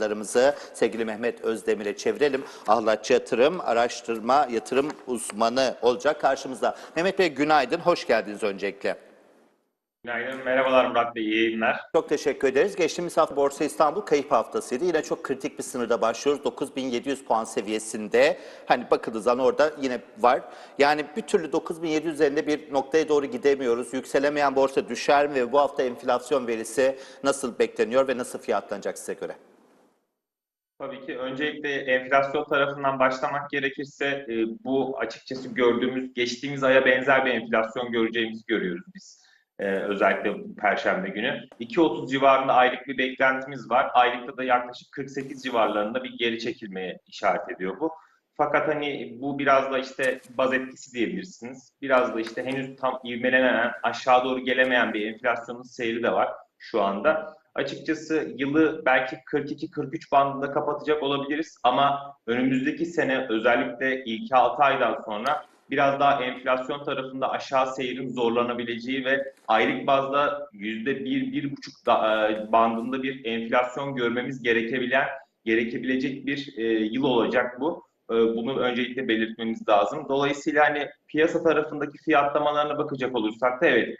kameralarımızı sevgili Mehmet Özdemir'e çevirelim. Ahlatçı Yatırım Araştırma Yatırım Uzmanı olacak karşımızda. Mehmet Bey günaydın, hoş geldiniz öncelikle. Günaydın, merhabalar Murat Bey, iyi yayınlar. Çok teşekkür ederiz. Geçtiğimiz hafta Borsa İstanbul kayıp haftasıydı. Yine çok kritik bir sınırda başlıyoruz. 9700 puan seviyesinde. Hani bakıldığı zaman orada yine var. Yani bir türlü 9700 üzerinde bir noktaya doğru gidemiyoruz. Yükselemeyen borsa düşer mi ve bu hafta enflasyon verisi nasıl bekleniyor ve nasıl fiyatlanacak size göre? Tabii ki öncelikle enflasyon tarafından başlamak gerekirse e, bu açıkçası gördüğümüz, geçtiğimiz aya benzer bir enflasyon göreceğimizi görüyoruz biz. E, özellikle Perşembe günü. 2.30 civarında aylık bir beklentimiz var. Aylıkta da yaklaşık 48 civarlarında bir geri çekilmeye işaret ediyor bu. Fakat hani bu biraz da işte baz etkisi diyebilirsiniz. Biraz da işte henüz tam ivmelenemeyen, aşağı doğru gelemeyen bir enflasyonun seyri de var şu anda. Açıkçası yılı belki 42-43 bandında kapatacak olabiliriz ama önümüzdeki sene özellikle ilk 6 aydan sonra biraz daha enflasyon tarafında aşağı seyrin zorlanabileceği ve aylık bazda %1-1,5 e, bandında bir enflasyon görmemiz gerekebilen, gerekebilecek bir e, yıl olacak bu. E, bunu öncelikle belirtmemiz lazım. Dolayısıyla hani piyasa tarafındaki fiyatlamalarına bakacak olursak da evet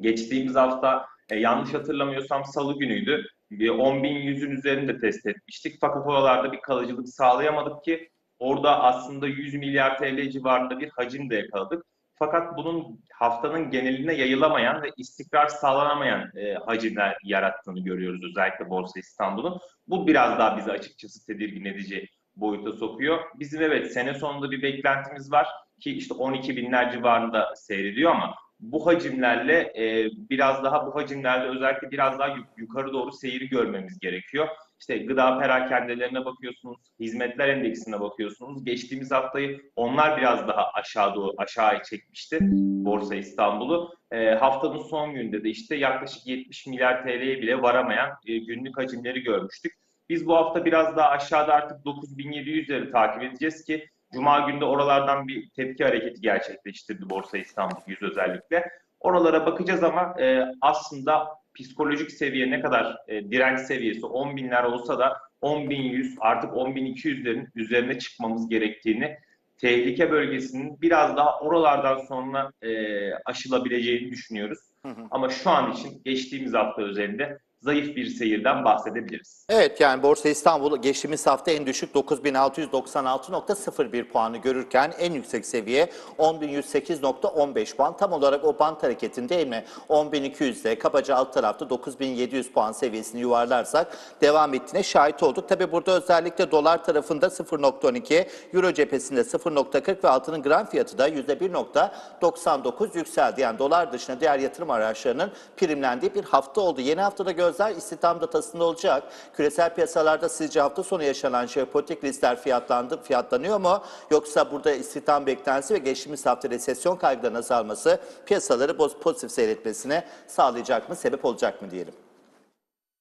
geçtiğimiz hafta e, yanlış hatırlamıyorsam salı günüydü. Bir 10.100'ün üzerinde test etmiştik. Fakat oralarda bir kalıcılık sağlayamadık ki orada aslında 100 milyar TL civarında bir hacim de yakaladık. Fakat bunun haftanın geneline yayılamayan ve istikrar sağlanamayan e, hacimler yarattığını görüyoruz özellikle Borsa İstanbul'un. Bu biraz daha bizi açıkçası tedirgin edici boyuta sokuyor. Bizim evet sene sonunda bir beklentimiz var ki işte 12 binler civarında seyrediyor ama bu hacimlerle e, biraz daha bu hacimlerde özellikle biraz daha yukarı doğru seyri görmemiz gerekiyor. İşte gıda perakendelerine bakıyorsunuz, hizmetler endeksine bakıyorsunuz. Geçtiğimiz haftayı onlar biraz daha aşağı doğru aşağıya çekmişti Borsa İstanbul'u. E, haftanın son günde de işte yaklaşık 70 milyar TL'ye bile varamayan e, günlük hacimleri görmüştük. Biz bu hafta biraz daha aşağıda artık 9700'leri takip edeceğiz ki Cuma günü de oralardan bir tepki hareketi gerçekleştirdi Borsa İstanbul 100 özellikle. Oralara bakacağız ama e, aslında psikolojik seviye ne kadar e, direnç seviyesi 10 binler olsa da 10.100 artık 10.200'lerin üzerine çıkmamız gerektiğini tehlike bölgesinin biraz daha oralardan sonra e, aşılabileceğini düşünüyoruz. Hı hı. Ama şu an için geçtiğimiz hafta üzerinde zayıf bir seyirden bahsedebiliriz. Evet yani Borsa İstanbul geçtiğimiz hafta en düşük 9696.01 puanı görürken en yüksek seviye 10108.15 puan. Tam olarak o bant hareketinde mi? 10200'de kabaca alt tarafta 9700 puan seviyesini yuvarlarsak devam ettiğine şahit olduk. Tabi burada özellikle dolar tarafında 0.12, euro cephesinde 0.40 ve altının gram fiyatı da %1.99 yükseldi. Yani dolar dışında diğer yatırım araçlarının primlendiği bir hafta oldu. Yeni haftada gözler istihdam datasında olacak. Küresel piyasalarda sizce hafta sonu yaşanan jeopolitik riskler fiyatlandı, fiyatlanıyor mu? Yoksa burada istihdam beklentisi ve geçtiğimiz hafta resesyon kaygılarının azalması piyasaları pozitif seyretmesine sağlayacak mı, sebep olacak mı diyelim?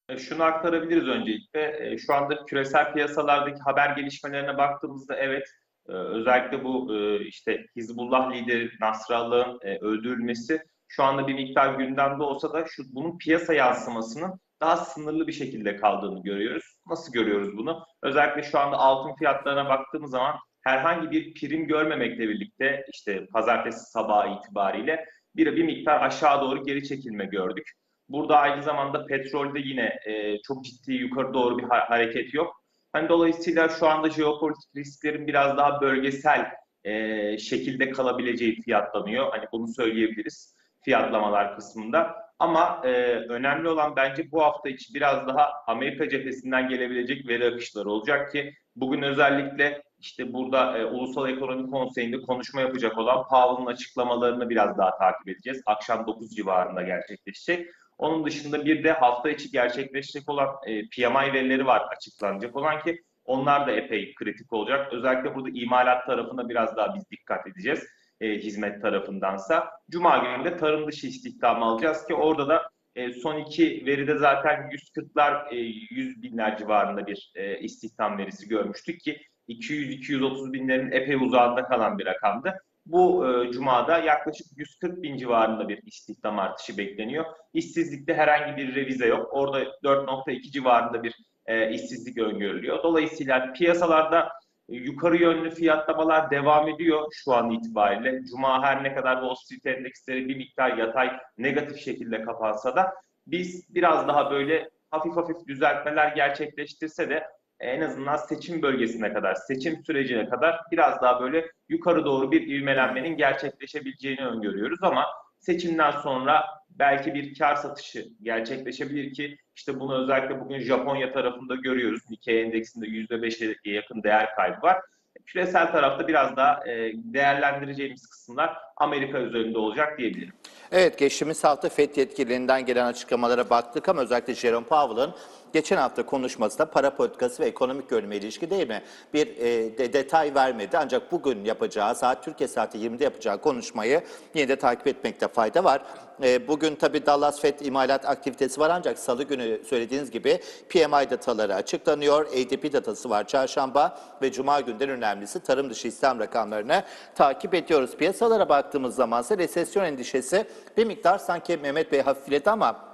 E, şunu aktarabiliriz öncelikle. E, şu anda küresel piyasalardaki haber gelişmelerine baktığımızda evet e, özellikle bu işte Hizbullah lideri Nasrallah'ın öldürülmesi şu anda bir miktar gündemde olsa da şu bunun piyasa yansımasının daha sınırlı bir şekilde kaldığını görüyoruz. Nasıl görüyoruz bunu? Özellikle şu anda altın fiyatlarına baktığımız zaman herhangi bir prim görmemekle birlikte işte pazartesi sabahı itibariyle bir, bir miktar aşağı doğru geri çekilme gördük. Burada aynı zamanda petrolde yine e, çok ciddi yukarı doğru bir ha- hareket yok. Hani dolayısıyla şu anda jeopolitik risklerin biraz daha bölgesel e, şekilde kalabileceği fiyatlanıyor. Hani bunu söyleyebiliriz fiyatlamalar kısmında. Ama e, önemli olan bence bu hafta için biraz daha Amerika cephesinden gelebilecek veri akışları olacak ki bugün özellikle işte burada e, Ulusal Ekonomi Konseyi'nde konuşma yapacak olan Powell'ın açıklamalarını biraz daha takip edeceğiz. Akşam 9 civarında gerçekleşecek. Onun dışında bir de hafta içi gerçekleşecek olan e, PMI verileri var açıklanacak olan ki onlar da epey kritik olacak. Özellikle burada imalat tarafına biraz daha biz dikkat edeceğiz e, hizmet tarafındansa. Cuma günü de tarım dışı istihdamı alacağız ki orada da e, son iki veride zaten 140'lar e, 100 binler civarında bir e, istihdam verisi görmüştük ki 200-230 binlerin epey uzağında kalan bir rakamdı. Bu e, cumada yaklaşık 140 bin civarında bir istihdam artışı bekleniyor. İşsizlikte herhangi bir revize yok. Orada 4.2 civarında bir e, işsizlik öngörülüyor. Dolayısıyla piyasalarda yukarı yönlü fiyatlamalar devam ediyor şu an itibariyle. Cuma her ne kadar Wall Street endeksleri bir miktar yatay negatif şekilde kapansa da biz biraz daha böyle hafif hafif düzeltmeler gerçekleştirse de en azından seçim bölgesine kadar, seçim sürecine kadar biraz daha böyle yukarı doğru bir ivmelenmenin gerçekleşebileceğini öngörüyoruz ama seçimden sonra belki bir kar satışı gerçekleşebilir ki işte bunu özellikle bugün Japonya tarafında görüyoruz. Nikkei endeksinde %5'e yakın değer kaybı var. Küresel tarafta biraz daha e, değerlendireceğimiz kısımlar Amerika üzerinde olacak diyebilirim. Evet geçtiğimiz hafta FED yetkililerinden gelen açıklamalara baktık ama özellikle Jerome Powell'ın geçen hafta konuşmasında para politikası ve ekonomik görünüme ilişki değil mi? Bir e, de, detay vermedi ancak bugün yapacağı saat Türkiye saati 20'de yapacağı konuşmayı yine de takip etmekte fayda var. E, bugün tabii Dallas FED imalat aktivitesi var ancak salı günü söylediğiniz gibi PMI dataları açıklanıyor. ADP datası var çarşamba ve cuma günden önemlisi tarım dışı istihdam rakamlarını takip ediyoruz. Piyasalara baktığımız zaman ise resesyon endişesi bir miktar sanki Mehmet Bey hafifledi ama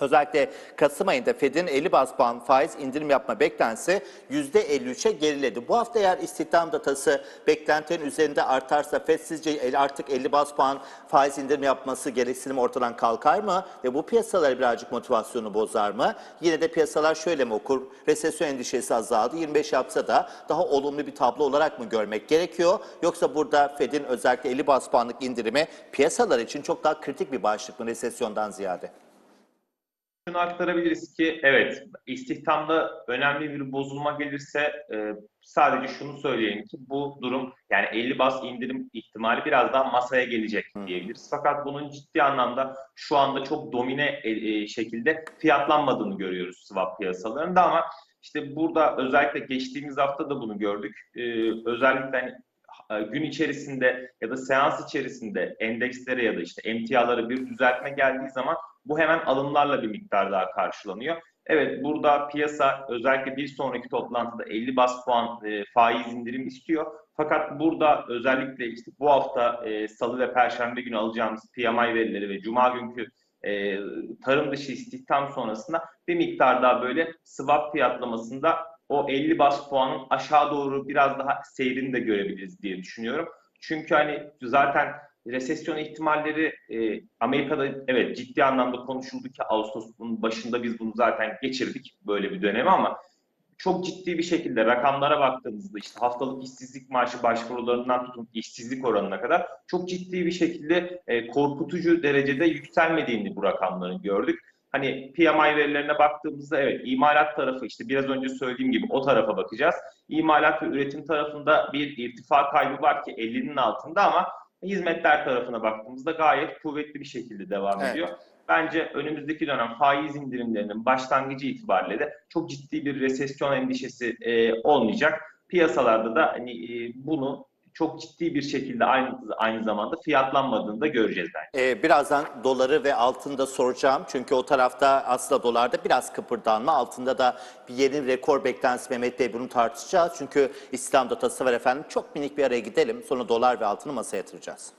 Özellikle Kasım ayında Fed'in 50 bas puan faiz indirim yapma beklentisi %53'e geriledi. Bu hafta eğer istihdam datası beklentinin üzerinde artarsa Fed sizce artık 50 bas puan faiz indirim yapması gereksinim ortadan kalkar mı? Ve bu piyasaları birazcık motivasyonu bozar mı? Yine de piyasalar şöyle mi okur? Resesyon endişesi azaldı. 25 yapsa da daha olumlu bir tablo olarak mı görmek gerekiyor? Yoksa burada Fed'in özellikle 50 bas puanlık indirimi piyasalar için çok daha kritik bir başlık mı resesyondan ziyade? Şunu aktarabiliriz ki evet istihdamda önemli bir bozulma gelirse e, sadece şunu söyleyeyim ki bu durum yani 50 bas indirim ihtimali biraz daha masaya gelecek diyebiliriz. Fakat bunun ciddi anlamda şu anda çok domine e, e, şekilde fiyatlanmadığını görüyoruz swap piyasalarında ama işte burada özellikle geçtiğimiz hafta da bunu gördük. E, özellikle hani gün içerisinde ya da seans içerisinde endekslere ya da işte emtialara bir düzeltme geldiği zaman bu hemen alımlarla bir miktar daha karşılanıyor. Evet burada piyasa özellikle bir sonraki toplantıda 50 bas puan e, faiz indirim istiyor. Fakat burada özellikle işte bu hafta e, salı ve perşembe günü alacağımız PMI verileri ve cuma günkü e, tarım dışı istihdam sonrasında bir miktar daha böyle swap fiyatlamasında o 50 bas puanın aşağı doğru biraz daha seyrini de görebiliriz diye düşünüyorum. Çünkü hani zaten resesyon ihtimalleri e, Amerika'da evet ciddi anlamda konuşuldu ki Ağustos'un başında biz bunu zaten geçirdik böyle bir dönemi ama çok ciddi bir şekilde rakamlara baktığımızda işte haftalık işsizlik maaşı başvurularından tutun işsizlik oranına kadar çok ciddi bir şekilde e, korkutucu derecede yükselmediğini bu rakamların gördük. Hani PMI verilerine baktığımızda evet imalat tarafı işte biraz önce söylediğim gibi o tarafa bakacağız. İmalat ve üretim tarafında bir irtifa kaybı var ki 50'nin altında ama hizmetler tarafına baktığımızda gayet kuvvetli bir şekilde devam evet. ediyor. Bence önümüzdeki dönem faiz indirimlerinin başlangıcı itibariyle de çok ciddi bir resesyon endişesi e, olmayacak. Piyasalarda da hani e, bunu çok ciddi bir şekilde aynı aynı zamanda fiyatlanmadığını da göreceğiz bence. Ee, birazdan doları ve altını da soracağım. Çünkü o tarafta aslında dolarda biraz kıpırdanma. Altında da bir yeni rekor beklentisi Mehmet Bey bunu tartışacağız. Çünkü İslam datası var efendim. Çok minik bir araya gidelim. Sonra dolar ve altını masaya yatıracağız.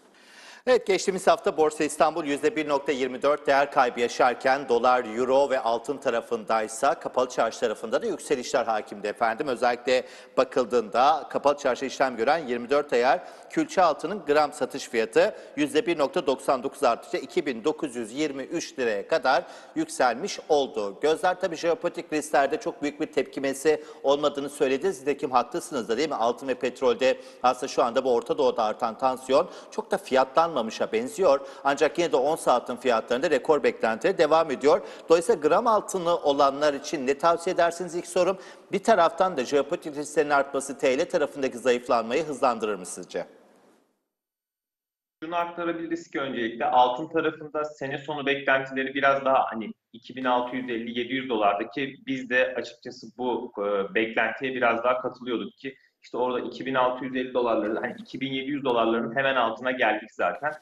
Evet geçtiğimiz hafta Borsa İstanbul %1.24 değer kaybı yaşarken dolar, euro ve altın tarafındaysa kapalı çarşı tarafında da yükselişler hakimdi efendim. Özellikle bakıldığında kapalı çarşı işlem gören 24 ayar külçe altının gram satış fiyatı %1.99 artışla 2923 liraya kadar yükselmiş oldu. Gözler tabii jeopolitik risklerde çok büyük bir tepkimesi olmadığını söyledi. Nitekim haklısınız da değil mi? Altın ve petrolde aslında şu anda bu Orta Doğu'da artan tansiyon çok da fiyattan fiyatlanmamışa benziyor. Ancak yine de 10 saatin fiyatlarında rekor beklentileri devam ediyor. Dolayısıyla gram altını olanlar için ne tavsiye edersiniz ilk sorum. Bir taraftan da jeopolitik risklerin artması TL tarafındaki zayıflanmayı hızlandırır mı sizce? Şunu aktarabiliriz ki öncelikle altın tarafında sene sonu beklentileri biraz daha hani 2650-700 dolardaki biz de açıkçası bu e, beklentiye biraz daha katılıyorduk ki işte orada 2650 dolarları, hani 2700 dolarların hemen altına geldik zaten.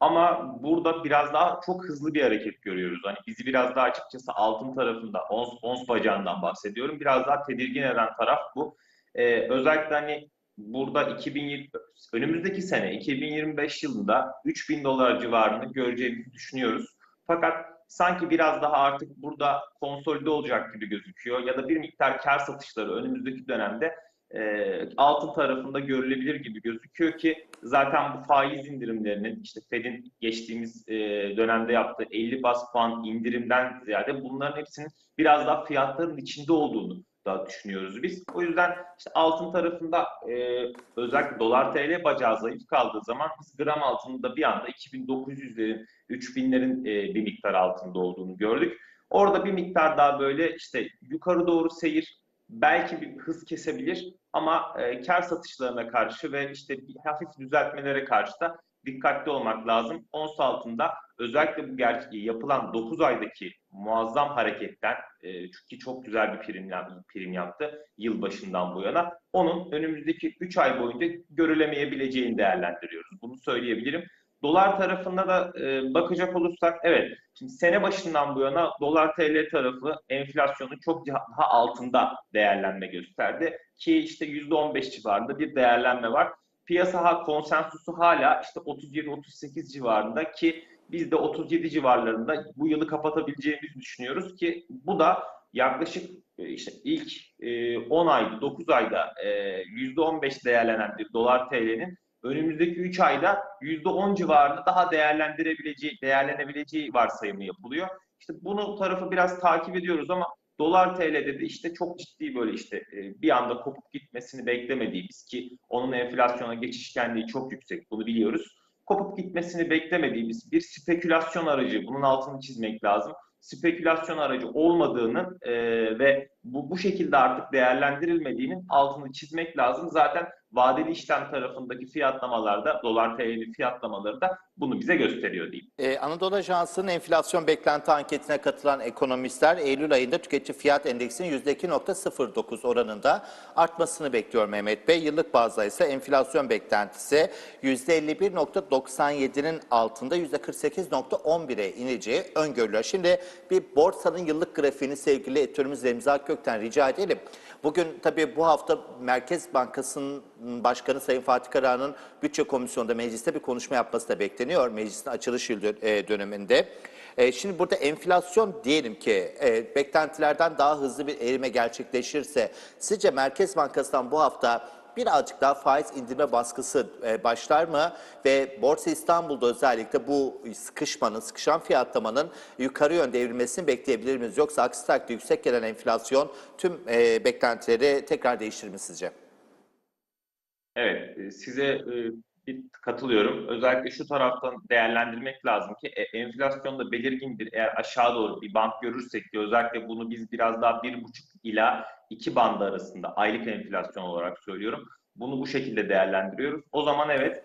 Ama burada biraz daha çok hızlı bir hareket görüyoruz. Hani bizi biraz daha açıkçası altın tarafında, ons, ons bacağından bahsediyorum. Biraz daha tedirgin eden taraf bu. Ee, özellikle hani burada 2020, önümüzdeki sene 2025 yılında 3000 dolar civarını göreceğimizi düşünüyoruz. Fakat sanki biraz daha artık burada konsolide olacak gibi gözüküyor ya da bir miktar kar satışları önümüzdeki dönemde e, altın tarafında görülebilir gibi gözüküyor ki zaten bu faiz indirimlerinin işte Fed'in geçtiğimiz e, dönemde yaptığı 50 bas puan indirimden ziyade bunların hepsinin biraz daha fiyatların içinde olduğunu da düşünüyoruz biz. O yüzden işte altın tarafında e, özellikle dolar TL bacağı zayıf kaldığı zaman biz gram altında bir anda 2900'lerin 3000'lerin e, bir miktar altında olduğunu gördük. Orada bir miktar daha böyle işte yukarı doğru seyir belki bir hız kesebilir ama e, kar satışlarına karşı ve işte hafif düzeltmelere karşı da dikkatli olmak lazım. Ons altında özellikle bu ger- yapılan 9 aydaki muazzam hareketten e, çünkü çok güzel bir prim, prim yaptı yılbaşından bu yana. Onun önümüzdeki 3 ay boyunca görülemeyebileceğini değerlendiriyoruz. Bunu söyleyebilirim. Dolar tarafında da e, bakacak olursak evet şimdi sene başından bu yana dolar TL tarafı enflasyonun çok daha altında değerlenme gösterdi ki işte %15 civarında bir değerlenme var. Piyasa ha- konsensusu hala işte 37-38 civarında ki biz de 37 civarlarında bu yılı kapatabileceğimizi düşünüyoruz ki bu da yaklaşık e, işte ilk e, 10 ayda 9 ayda e, %15 değerlenen bir dolar TL'nin önümüzdeki 3 ayda %10 civarında daha değerlendirebileceği, değerlenebileceği varsayımı yapılıyor. İşte bunu tarafı biraz takip ediyoruz ama dolar TL'de de işte çok ciddi böyle işte e, bir anda kopup gitmesini beklemediğimiz ki onun enflasyona geçişkenliği çok yüksek bunu biliyoruz. Kopup gitmesini beklemediğimiz bir spekülasyon aracı bunun altını çizmek lazım. Spekülasyon aracı olmadığının e, ve bu, bu şekilde artık değerlendirilmediğinin altını çizmek lazım. Zaten vadeli işlem tarafındaki fiyatlamalarda, dolar TL'nin fiyatlamaları da bunu bize gösteriyor diyeyim. Ee, Anadolu Ajansı'nın enflasyon beklenti anketine katılan ekonomistler Eylül ayında tüketici fiyat endeksinin %2.09 oranında artmasını bekliyor Mehmet Bey. Yıllık bazda ise enflasyon beklentisi %51.97'nin altında %48.11'e ineceği öngörülüyor. Şimdi bir borsanın yıllık grafiğini sevgili editörümüz Remzi Akgök'ten rica edelim. Bugün tabii bu hafta Merkez Bankası'nın Başkanı Sayın Fatih Karahan'ın bütçe komisyonunda mecliste bir konuşma yapması da bekleniyor. Meclisin açılış e, döneminde. E, Şimdi burada enflasyon diyelim ki e, beklentilerden daha hızlı bir erime gerçekleşirse sizce Merkez Bankası'ndan bu hafta birazcık daha faiz indirme baskısı e, başlar mı? Ve Borsa İstanbul'da özellikle bu sıkışmanın, sıkışan fiyatlamanın yukarı yönde evrilmesini bekleyebilir miyiz? Yoksa aksi takdirde yüksek gelen enflasyon tüm e, beklentileri tekrar değiştirir mi sizce? Evet, e, size bir katılıyorum. Özellikle şu taraftan değerlendirmek lazım ki e, enflasyonda belirgin bir eğer aşağı doğru bir band görürsek ki özellikle bunu biz biraz daha bir buçuk ila iki bandı arasında aylık enflasyon olarak söylüyorum. Bunu bu şekilde değerlendiriyoruz. O zaman evet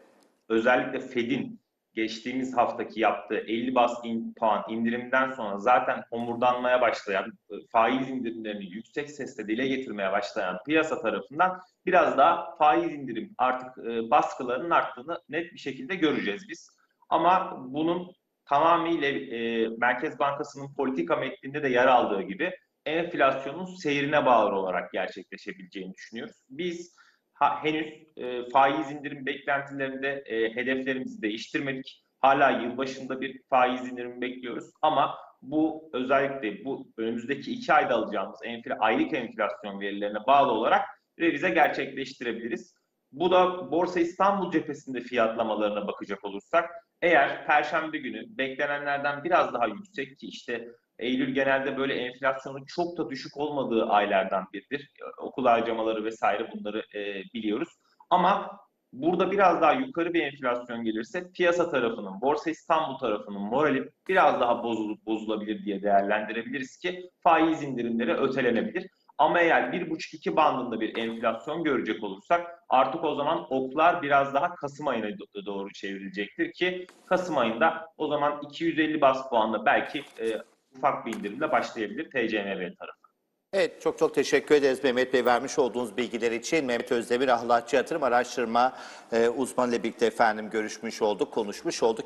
özellikle Fed'in geçtiğimiz haftaki yaptığı 50 bas in, puan indirimden sonra zaten homurdanmaya başlayan, e, faiz indirimlerini yüksek sesle dile getirmeye başlayan piyasa tarafından biraz daha faiz indirim artık e, baskılarının arttığını net bir şekilde göreceğiz biz. Ama bunun tamamıyla e, Merkez Bankası'nın politika metninde de yer aldığı gibi enflasyonun seyrine bağlı olarak gerçekleşebileceğini düşünüyoruz. Biz ha, henüz e, faiz indirim beklentilerinde e, hedeflerimizi değiştirmedik. Hala yılbaşında bir faiz indirimi bekliyoruz ama bu özellikle bu önümüzdeki iki ayda alacağımız enfla, aylık enflasyon verilerine bağlı olarak revize gerçekleştirebiliriz. Bu da Borsa İstanbul cephesinde fiyatlamalarına bakacak olursak eğer Perşembe günü beklenenlerden biraz daha yüksek ki işte Eylül genelde böyle enflasyonun çok da düşük olmadığı aylardan biridir. Okul harcamaları vesaire bunları e, biliyoruz. Ama burada biraz daha yukarı bir enflasyon gelirse piyasa tarafının, Borsa İstanbul tarafının morali biraz daha bozulup bozulabilir diye değerlendirebiliriz ki faiz indirimleri ötelenebilir. Ama eğer 1,5-2 bandında bir enflasyon görecek olursak artık o zaman oklar biraz daha Kasım ayına do- doğru çevrilecektir ki Kasım ayında o zaman 250 bas puanla belki e, ufak bir indirimle başlayabilir TCMB tarafı. Evet çok çok teşekkür ederiz Mehmet Bey vermiş olduğunuz bilgiler için. Mehmet Özdemir Ahlatçı Yatırım Araştırma e, uzmanıyla birlikte efendim görüşmüş olduk, konuşmuş olduk.